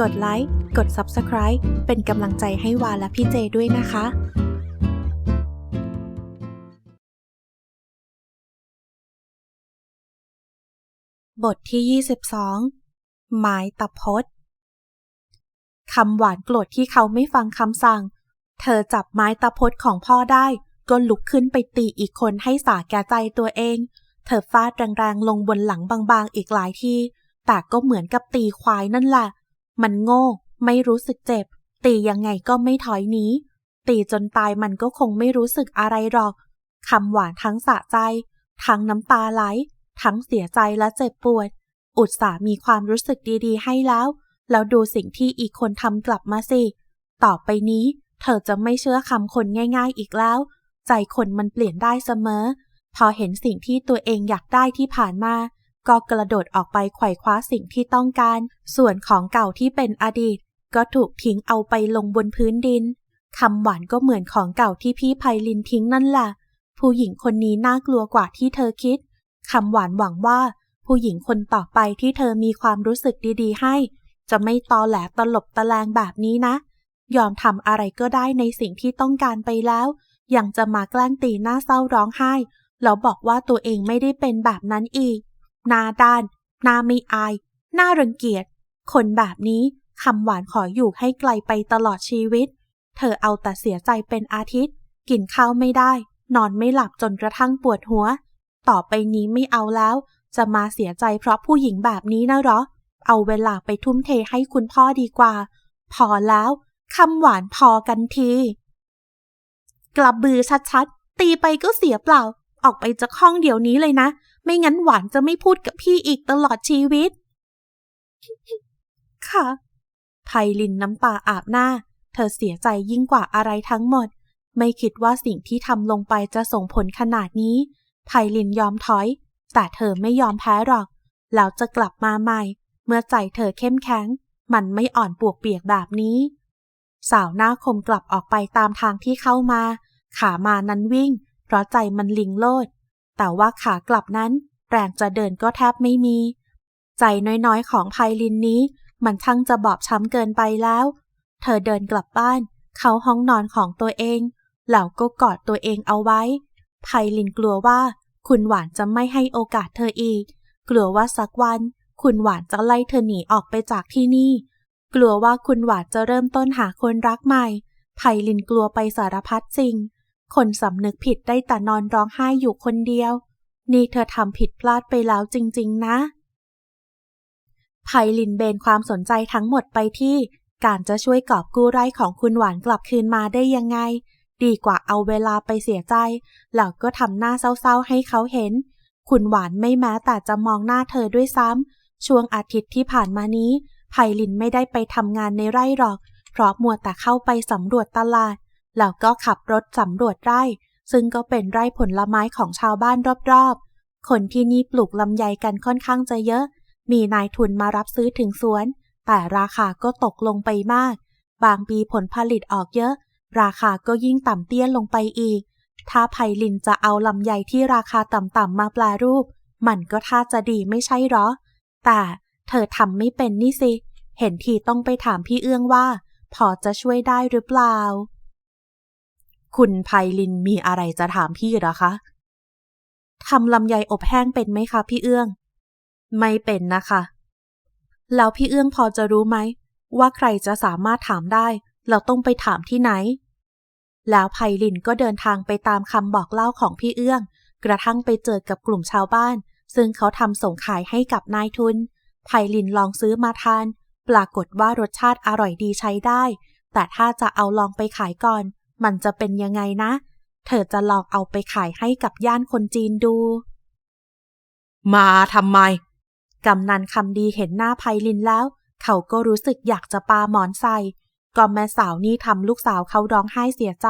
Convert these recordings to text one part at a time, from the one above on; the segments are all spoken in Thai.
กดไลค์ กด Subscribe เป็นกำลังใจให้วาและพี่เจด้วยนะคะบทที่ 22 หมายตะพดคำหวานโกรธที่เขาไม่ฟังคำสั่ง เธอจับไม้ตะพดของพ่อได้ ก็ลุกขึ้นไปตีอีกคนให้สาแก่ใจตัวเอง เธอฟาดแรงๆลงบนหลังบางๆอีกหลายที แต่ก็เหมือนกับตีควายนั่นแหละ มันโง่ ไม่รู้สึกเจ็บ ตียังไงก็ไม่ถอยหนีตีจนตายมันก็คงไม่รู้สึกอะไรหรอกคำหวานทั้งสะใจ ทั้งน้ำตาไหล ทั้งเสียใจและเจ็บปวด อุตส่าห์มีความรู้สึกดีๆ ให้แล้ว แล้วดูสิ่งที่อีกคนทำกลับมาสิ ต่อไปนี้ เธอจะไม่เชื่อคำคนง่าย ๆ อีกแล้ว ใจคนมันเปลี่ยนได้เสมอ พอเห็นสิ่งที่ตัวเองอยากได้ที่ผ่านมา ก็กระโดดออกไปไขว่คว้าสิ่งที่ต้องการ ส่วนของเก่าที่เป็นอดีต ก็ถูกทิ้งเอาไปลงบนพื้นดินคำหวานก็เหมือนของเก่าที่พี่ไพลินทิ้งนั่นแหละผู้หญิงคนนี้น่ากลัวกว่าที่เธอคิดคำหวานหวังว่า ผู้หญิงคนต่อไปที่เธอมีความรู้สึกดีๆ ให้ จะไม่ตอแหลตลบตะแลงแบบนี้นะ ยอมทำอะไรก็ได้ในสิ่งที่ต้องการไปแล้ว ยังจะมาแกล้งตีหน้าเศร้าร้องไห้แล้วบอกว่าตัวเองไม่ได้เป็นแบบนั้นอีก หน้าด้าน หน้าไม่อาย หน้ารังเกียจ คนแบบนี้คำหวานขออยู่ให้ไกลไปตลอดชีวิต เธอเอาแต่เสียใจเป็นอาทิตย์ กินข้าวไม่ได้ นอนไม่หลับจนกระทั่งปวดหัว ต่อไปนี้ไม่เอาแล้ว จะมาเสียใจเพราะผู้หญิงแบบนี้นะหรอ เอาเวลาไปทุ่มเทให้คุณพ่อดีกว่า พอแล้วคำหวานพอกันที กลับบือชัดๆ ตีไปก็เสียเปล่า ออกไปจากห้องเดี๋ยวนี้เลยนะ ไม่งั้นหวานจะไม่พูดกับพี่อีกตลอดชีวิต ค่ะ ไพลินน้ำตาอาบหน้า เธอเสียใจยิ่งกว่าอะไรทั้งหมด ไม่คิดว่าสิ่งที่ทำลงไปจะส่งผลขนาดนี้ ไพลินยอมถอย แต่เธอไม่ยอมแพ้หรอก แล้วจะกลับมาใหม่ เมื่อใจเธอเข้มแข็ง มันไม่อ่อนปวกเปียกแบบนี้ สาวหน้าคมกลับออกไปตามทางที่เข้ามา ขามานั้นวิ่ง เพราะใจมันลิงโลด แต่ว่าขากลับนั้น แรงจะเดินก็แทบไม่มี ใจน้อยๆของไพลินนี้ มันช่างจะบอบช้ำเกินไปแล้ว เธอเดินกลับบ้าน เข้าห้องนอนของตัวเองแล้วก็กอดตัวเองเอาไว้ไพลินกลัวว่า คุณหวานจะไม่ให้โอกาสเธออีก กลัวว่าสักวัน คุณหวานจะไล่เธอหนีออกไปจากที่นี่ กลัวว่าคุณหวานจะเริ่มต้นหาคนรักใหม่ไพลินกลัวไปสารพัดสิ่ง คนสำนึกผิดได้แต่นอนร้องไห้อยู่คนเดียว นี่เธอทำผิดพลาดไปแล้วจริง ๆ นะไพลินเบนความสนใจทั้งหมดไปที่ การจะช่วยกอบกู้ไร่ของคุณหวานกลับคืนมาได้ยังไง ดีกว่าเอาเวลาไปเสียใจ แล้วก็ทำหน้าเศร้าๆให้เขาเห็น คุณหวานไม่แม้แต่จะมองหน้าเธอด้วยซ้ำช่วงอาทิตย์ที่ผ่านมานี้ไพลินไม่ได้ไปทำงานในไร่หรอก เพราะมัวแต่เข้าไปสำรวจตลาด แล้วก็ขับรถสำรวจไร่ ซึ่งก็เป็นไร่ผลไม้ของชาวบ้านรอบๆ คนที่นี่ปลูกลำไยกันค่อนข้างจะเยอะ มีนายทุนมารับซื้อถึงสวน แต่ราคาก็ตกลงไปมาก บางปีผลผลิตออกเยอะ ราคาก็ยิ่งต่ำเตี้ยลงไปอีก ถ้าไพลินจะเอาลำไยที่ราคาต่ำๆมาแปลรูป มันก็ท่าจะดีไม่ใช่หรอ แต่เธอทำไม่เป็นนี่สิ เห็นทีต้องไปถามพี่เอื้องว่า พอจะช่วยได้หรือเปล่า คุณไพลินมีอะไรจะถามพี่หรอคะทำลำไยอบแห้งเป็นไหมคะพี่เอื้อง ไม่เป็นนะคะ แล้วพี่เอื้องพอจะรู้ไหม ว่าใครจะสามารถถามได้ เราต้องไปถามที่ไหน แล้วไพลินก็เดินทางไปตามคำบอกเล่าของพี่เอื้อง กระทั่งไปเจอกับกลุ่มชาวบ้าน ซึ่งเขาทำส่งขายให้กับนายทุน ไพลินลองซื้อมาทาน ปรากฏว่ารสชาติอร่อยดีใช้ได้ แต่ถ้าจะเอาลองไปขายก่อน มันจะเป็นยังไงนะ เธอจะลองเอาไปขายให้กับย่านคนจีนดู มาทำไม กำนันคำดีเห็นหน้าไพลินแล้ว เขาก็รู้สึกอยากจะปาหมอนใส่ก็แม่สาวนี่ทำลูกสาวเขาร้องไห้เสียใจ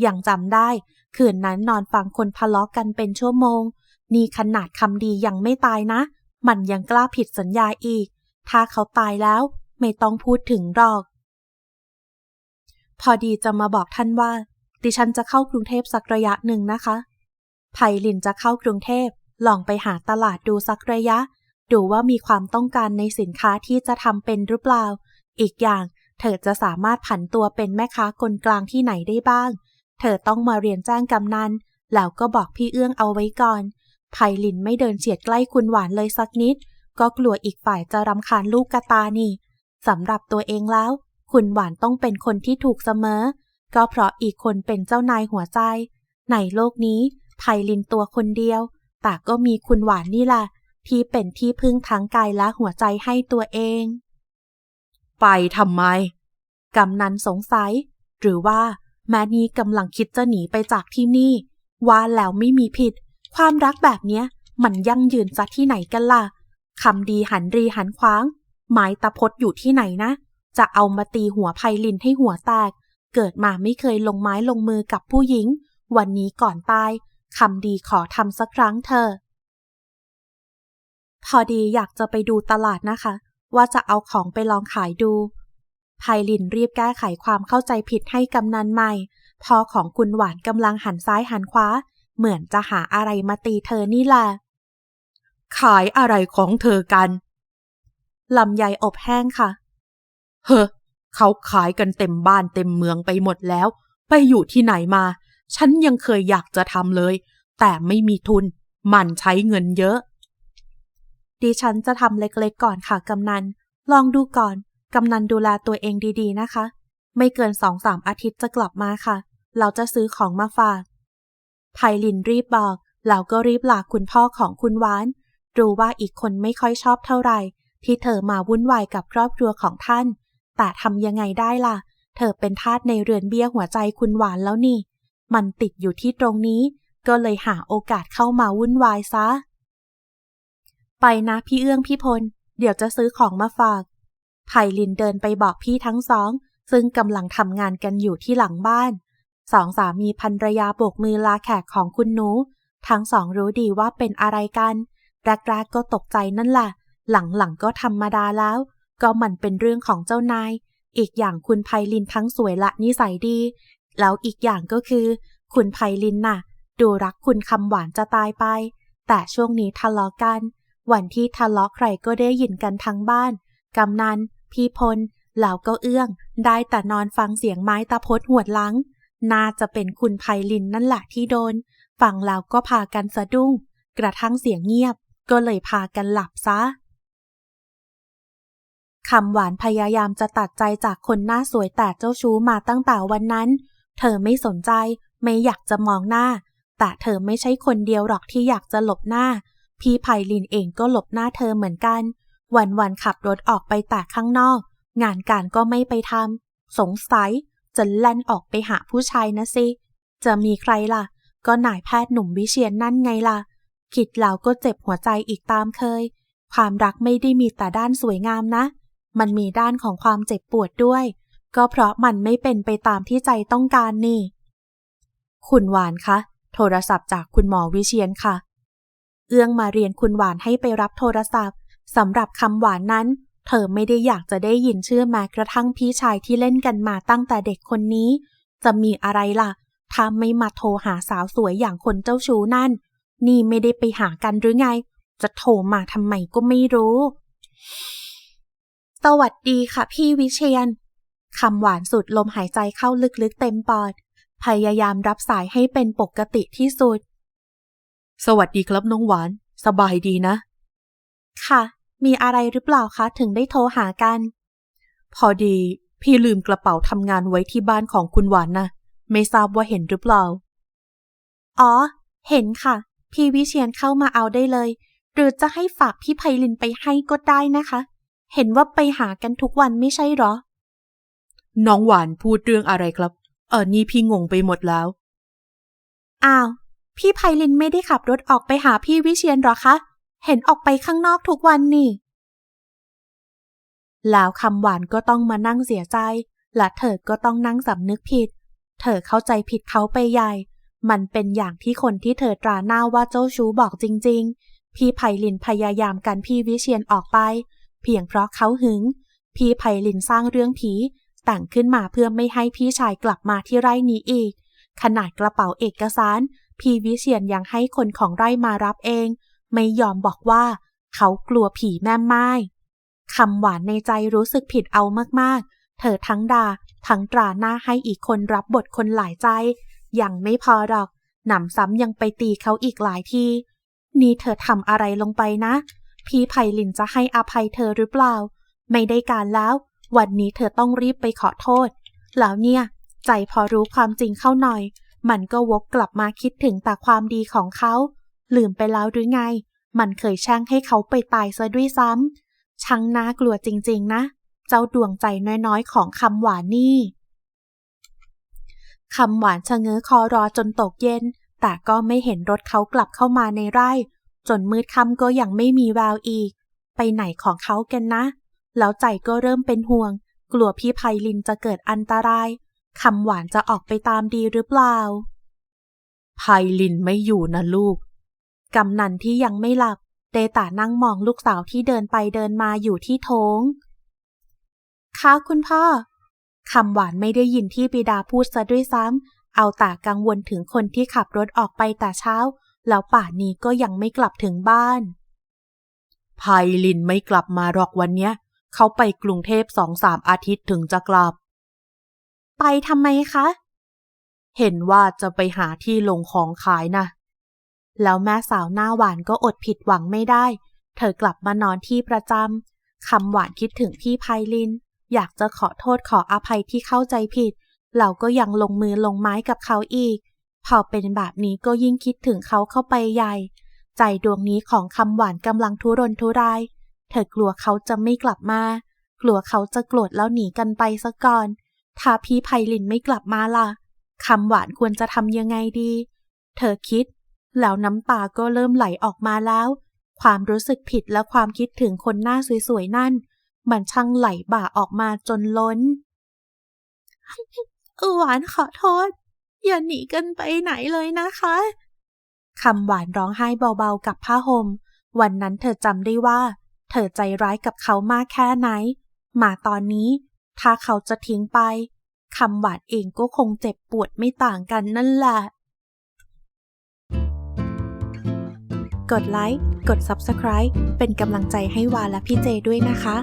อย่างจำได้ คืนนั้นนอนฟังคนทะเลาะกกันเป็นชั่วโมง นี่ขนาดคำดียังไม่ตายนะ มันยังกล้าผิดสัญญาอีก ถ้าเขาตายแล้ว ไม่ต้องพูดถึงหรอก พอดีจะมาบอกท่านว่า ดิฉันจะเข้ากรุงเทพสักระยะหนึ่งนะคะไพลินจะเข้ากรุงเทพลองไปหาตลาดดูสักระยะ ดูว่ามีความต้องการในสินค้าที่จะทำเป็นหรือเปล่า อีกอย่างเธอจะสามารถผันตัวเป็นแม่ค้าคนกลางที่ไหนได้บ้าง เธอต้องมาเรียนแจ้งกำนัน แล้วก็บอกพี่เอื้องเอาไว้ก่อนไพลินไม่เดินเฉียดใกล้คุณหวานเลยสักนิด ก็กลัวอีกฝ่ายจะรำคาญลูกกระตานี่สำหรับตัวเองแล้ว คุณหวานต้องเป็นคนที่ถูกเสมอ ก็เพราะอีกคนเป็นเจ้านายหัวใจ ในโลกนี้ไพลินตัวคนเดียว แต่ก็มีคุณหวานนี่แหละที่เป็นที่พึ่งทั้งกายและหัวใจให้ตัวเอง ไปทำไม กำนันสงสัย หรือว่าแม่นี้กำลังคิดจะหนีไปจากที่นี่ ว่าแล้วไม่มีผิด ความรักแบบเนี้ย มันยั่งยืนจะที่ไหนกันล่ะคำดีหันรีหันขวางไม้ตะพดอยู่ที่ไหนนะ จะเอามาตีหัวไพลินให้หัวแตก เกิดมาไม่เคยลงไม้ลงมือกับผู้หญิง วันนี้ก่อนตายคำดีขอทำสักครั้งเธอ พอดีอยากจะไปดูตลาดนะคะ ว่าจะเอาของไปลองขายดูไพลินรีบแก้ไขความเข้าใจผิดให้กำนันใหม่พ่อของคุณหวานกำลังหันซ้ายหันขวา เหมือนจะหาอะไรมาตีเธอนี่แหละขายอะไรของเธอกันลำไยอบแห้งค่ะ เฮ้อเขาขายกันเต็มบ้านเต็มเมืองไปหมดแล้ว ไปอยู่ที่ไหนมา ฉันยังเคยอยากจะทำเลย แต่ไม่มีทุน มันใช้เงินเยอะ ดิฉันจะทำเล็กๆก่อนค่ะกำนัน ลองดูก่อน กำนันดูแลตัวเองดีๆนะคะ ไม่เกินสองสามอาทิตย์จะกลับมาค่ะ เราจะซื้อของมาฝากไพลินรีบบอกแล้วก็รีบลาคุณพ่อของคุณหวาน รู้ว่าอีกคนไม่ค่อยชอบเท่าไหร่ที่เธอมาวุ่นวายกับครอบครัวของท่าน แต่ทำยังไงได้ล่ะ เธอเป็นทาสในเรือนเบี้ยหัวใจคุณหวานแล้วนี่ มันติดอยู่ที่ตรงนี้ ก็เลยหาโอกาสเข้ามาวุ่นวายซะ ไปนะพี่เอื้องพี่พล เดี๋ยวจะซื้อของมาฝากไพลินเดินไปบอกพี่ทั้งสอง ซึ่งกำลังทำงานกันอยู่ที่หลังบ้าน สองสามีภรรยาโบกมือลาแขกของคุณหนู ทั้งสองรู้ดีว่าเป็นอะไรกัน แรกๆก็ตกใจนั่นแหละ หลังๆก็ธรรมดาแล้ว ก็มันเป็นเรื่องของเจ้านาย อีกอย่างคุณไพลินทั้งสวยและนิสัยดี แล้วอีกอย่างก็คือ คุณไพลินน่ะ ดูรักคุณคำหวานจะตายไป แต่ช่วงนี้ทะเลาะกัน วันที่ทะเลาะใครก็ได้ยินกันทั้งบ้าน กำนัน พี่พลแล้วก็เอื้อง ได้แต่นอนฟังเสียงไม้ตะพดหวดลัง น่าจะเป็นคุณไพลินนั่นแหละที่โดน ฟังแล้วก็พากันสะดุ้ง กระทั่งเสียงเงียบ ก็เลยพากันหลับซะ คำหวานพยายามจะตัดใจจากคนหน้าสวยแต่เจ้าชู้มาตั้งแต่วันนั้น เธอไม่สนใจ ไม่อยากจะมองหน้า แต่เธอไม่ใช่คนเดียวหรอกที่อยากจะหลบหน้า พี่ไพลินเองก็หลบหน้าเธอเหมือนกัน วันวันขับรถออกไปแต่ข้างนอก งานการก็ไม่ไปทำสงสัยจะแล่นออกไปหาผู้ชายนะสิ จะมีใครล่ะ ก็นายแพทย์หนุ่มวิเชียนนั่นไงล่ะ คิดแล้วก็เจ็บหัวใจอีกตามเคย ความรักไม่ได้มีแต่ด้านสวยงามนะ มันมีด้านของความเจ็บปวดด้วย ก็เพราะมันไม่เป็นไปตามที่ใจต้องการนี่ คุณหวานคะ โทรศัพท์จากคุณหมอวิเชียนค่ะ เอื้องมาเรียนคุณหวานให้ไปรับโทรศัพท์สำหรับคำหวานนั้น เธอไม่ได้อยากจะได้ยินชื่อแม้กระทั่งพี่ชายที่เล่นกันมาตั้งแต่เด็กคนนี้ จะมีอะไรล่ะ ถ้าไม่มาโทรหาสาวสวยอย่างคนเจ้าชู้นั่น นี่ไม่ได้ไปหากันหรือไง จะโทรมาทำไมก็ไม่รู้ สวัสดีค่ะพี่วิเชียนคำหวานสุดลมหายใจเข้าลึกๆเต็มปอด พยายามรับสายให้เป็นปกติที่สุด สวัสดีครับน้องหวาน สบายดีนะ ค่ะ มีอะไรหรือเปล่าคะถึงได้โทรหากัน พอดี พี่ลืมกระเป๋าทำงานไว้ที่บ้านของคุณหวานนะไม่ทราบว่าเห็นหรือเปล่า อ๋อ เห็นค่ะ พี่วิเชียนเข้ามาเอาได้เลย หรือจะให้ฝากพี่ไพลินไปให้ก็ได้นะคะ เห็นว่าไปหากันทุกวันไม่ใช่หรอ น้องหวานพูดเรื่องอะไรครับ เออนี่พี่งงไปหมดแล้ว อ้าว พี่ไพลินไม่ได้ขับรถออกไปหาพี่วิเชียนหรอคะ เห็นออกไปข้างนอกทุกวันนี่ แล้วคำหวานก็ต้องมานั่งเสียใจ และเธอก็ต้องนั่งสำนึกผิด เธอเข้าใจผิดเขาไปใหญ่ มันเป็นอย่างที่คนที่เธอตราหน้าว่าเจ้าชู้บอกจริง ๆ พี่ไพลินพยายามกันพี่วิเชียนออกไป เพียงเพราะเขาหึง พี่ไพลินสร้างเรื่องผีแต่งขึ้นมาเพื่อไม่ให้พี่ชายกลับมาที่ไร่นี้อีก ขนาดกระเป๋าเอกสาร พี่วิเชียนยังให้คนของไร่มารับเอง ไม่ยอมบอกว่า เขากลัวผีแม่ไม้คำหวานในใจรู้สึกผิดเอามากๆ เธอทั้งด่าทั้งตราหน้าให้อีกคนรับบทคนหลายใจ ยังไม่พอหรอก หนำซ้ำยังไปตีเขาอีกหลายที นี่เธอทำอะไรลงไปนะ พี่ไพลินจะให้อภัยเธอหรือเปล่า ไม่ได้การแล้ว วันนี้เธอต้องรีบไปขอโทษ แล้วเนี่ย ใจพอรู้ความจริงเข้าหน่อย มันก็วกกลับมาคิดถึงแต่ความดีของเขา ลืมไปแล้วหรือไง มันเคยแช่งให้เขาไปตายซะด้วยซ้ำช่างน่ากลัวจริงๆนะ เจ้าดวงใจน้อยๆของคำหวานนี่คำหวานชะเง้อคอรอจนตกเย็น แต่ก็ไม่เห็นรถเขากลับเข้ามาในไร่ จนมืดค่ำก็ยังไม่มีแววอีก ไปไหนของเขากันนะ แล้วใจก็เริ่มเป็นห่วง กลัวพี่ไพลินจะเกิดอันตรายคำหวานจะออกไปตามดีหรือเปล่าไพลินไม่อยู่นะลูก กำนันที่ยังไม่หลับเดตานั่งมองลูกสาวที่เดินไปเดินมาอยู่ที่โถงค่ะคุณพ่อคำหวานไม่ได้ยินที่บิดาพูดซะด้วยซ้ำเอาแต่กังวลถึงคนที่ขับรถออกไปแต่เช้า แล้วป่านนี้ก็ยังไม่กลับถึงบ้านไพลินไม่กลับมาหรอกวันเนี้ย เขาไปกรุงเทพสองสามอาทิตย์ถึงจะกลับ ไปทำไมคะ เห็นว่าจะไปหาที่ลงของขายนะ แล้วแม่สาวหน้าหวานก็อดผิดหวังไม่ได้ เธอกลับมานอนที่ประจำคำหวานคิดถึงพี่ไพลิน อยากจะขอโทษขออภัยที่เข้าใจผิดเราก็ยังลงมือลงไม้กับเขาอีก พอเป็นแบบนี้ก็ยิ่งคิดถึงเขาเข้าไปใหญ่ ใจดวงนี้ของคำหวานกำลังทุรนทุราย เธอกลัวเขาจะไม่กลับมา กลัวเขาจะโกรธแล้วหนีกันไปซะก่อน ถ้าพี่ไพลินไม่กลับมาล่ะคำหวานควรจะทำยังไงดี เธอคิด แล้วน้ำตาก็เริ่มไหลออกมาแล้ว ความรู้สึกผิดและความคิดถึงคนหน้าสวยๆนั่น มันช่างไหลบ่าออกมาจนล้นหวานขอโทษ อย่าหนีกันไปไหนเลยนะคะคำหวานร้องไห้เบาๆกับผ้าห่มวันนั้นเธอจำได้ว่า เธอใจร้ายกับเขามากแค่ไหน มาตอนนี้ ถ้าเขาจะทิ้งไปคำหวานเองก็คงเจ็บปวดไม่ต่างกันนั่นแหละ กดไลค์ กด Subscribe เป็นกำลังใจให้วาและพี่เจด้วยนะคะ